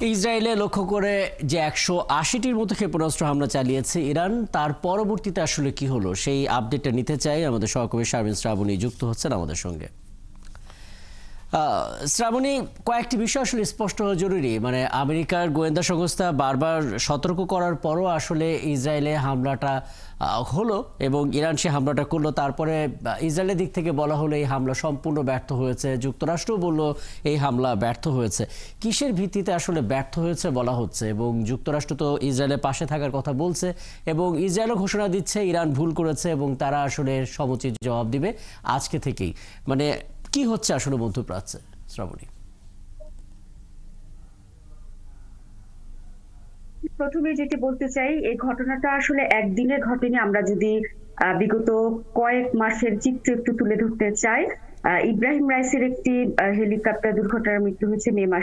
ইসরায়েলে লক্ষ্য করে যে একশো আশিটির মতো ক্ষেপণাস্ত্র হামলা চালিয়েছে ইরান, তার পরবর্তীতে আসলে কি হলো? সেই আপডেটটা নিতে চাই আমাদের সহকর্মী শারমিন শ্রাবণী যুক্ত হচ্ছেন আমাদের সঙ্গে। শ্রাবণী, কয়েকটি বিষয় আসলে স্পষ্ট হওয়া জরুরি। মানে আমেরিকার গোয়েন্দা সংস্থা বারবার সতর্ক করার পরও আসলে ইসরায়েলে হামলাটা হলো এবং ইরান সে হামলাটা করল। তারপরে ইসরায়েলের দিক থেকে বলা হলো এই হামলা সম্পূর্ণ ব্যর্থ হয়েছে। যুক্তরাষ্ট্রও বলল এই হামলা ব্যর্থ হয়েছে। কিসের ভিত্তিতে আসলে ব্যর্থ হয়েছে বলা হচ্ছে? এবং যুক্তরাষ্ট্র তো ইসরায়েলের পাশে থাকার কথা বলছে এবং ইসরায়েলও ঘোষণা দিচ্ছে ইরান ভুল করেছে এবং তারা আসলে সমুচিত জবাব দিবে আজকে থেকেই। মানে কি হচ্ছে আসলে মধ্যপ্রাচ্যে, শ্রাবণী? প্রথমে যেটি বলতে চাই, এই ঘটনাটা আসলে একদিনে ঘটেনি। আমরা যদি বিগত কয়েক মাসের চিত্র একটু তুলে ধরতে চাই ইব্রাহিম রাইসের একটি হেলিকপ্টার দুর্ঘটনার মৃত্যু হয়েছে মে মাসে।